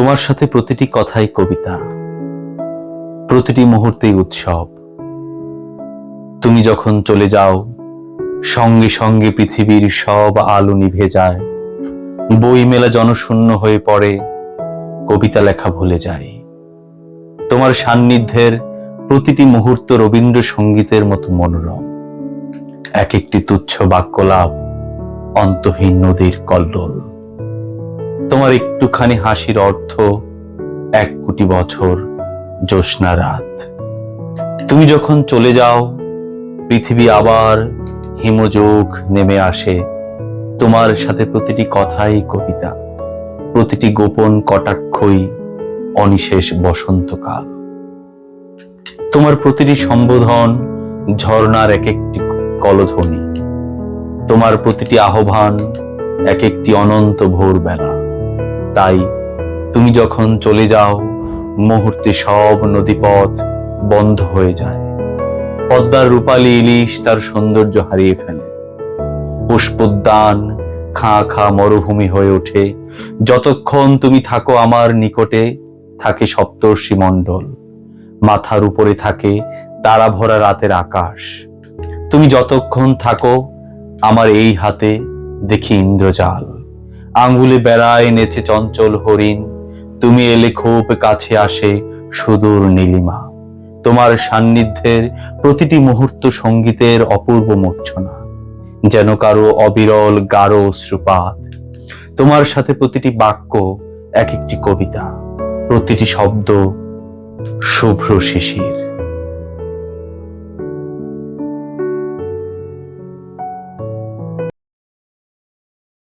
তোমার সাথে প্রতিটি কথাই কবিতা। প্রতিটি মুহূর্তেই উৎসব। তুমি যখন চলে যাও, সঙ্গে সঙ্গে পৃথিবীর সব আলো নিভে যায়। বই মেলা জনশূন্য হয়ে পড়ে, কবিতা লেখা ভুলে যায়। তোমার সান্নিধ্যের প্রতিটি মুহূর্ত রবীন্দ্রসঙ্গীতের মতো মনোরম। এক একটি তুচ্ছ বাক্যলাভ অন্তহীন নদীর কল্লোল। তোমার একটুখানি হাসির অর্থ এক কোটি বছর জ্যোৎস্না রাত। তুমি যখন চলে যাও, পৃথিবী আবার হিমযোগ নেমে আসে। তোমার সাথে প্রতিটি কথাই কবিতা, প্রতিটি গোপন কটাক্ষই অনিশেষ বসন্তকাল। তোমার প্রতিটি সম্বোধন ঝর্ণার এক একটি কলধ্বনি। তোমার প্রতিটি আহ্বান এক একটি অনন্ত ভোরবেলা। তাই তুমি যখন চলে যাও, মুহূর্তে সব নদীপথ বন্ধ হয়ে যায়। পদ্মার রূপালী ইলিশ তার সৌন্দর্য হারিয়ে ফেলে। পুষ্পোদ্যান খা খা মরুভূমি হয়ে ওঠে। যতক্ষণ তুমি থাকো আমার নিকটে, থাকে সপ্তর্ষি মণ্ডল। মাথার উপরে থাকে তারা ভরা রাতের আকাশ। তুমি যতক্ষণ থাকো, আমার এই হাতে দেখি ইন্দ্রজাল। আঙ্গুলে বেড়ায় নেচে চঞ্চল হরিণ। তুমি এলে খুব কাছে আসে সুদূর নীলিমা। তোমার সান্নিধ্যের প্রতিটি মুহূর্ত সঙ্গীতের অপূর্ব মূর্ছনা। যেন কারও অবিরল গাঢ় অশ্রুপাত তোমার সাথে প্রতিটি বাক্য এক একটি কবিতা। প্রতিটি শব্দ শুভ্র শিশির।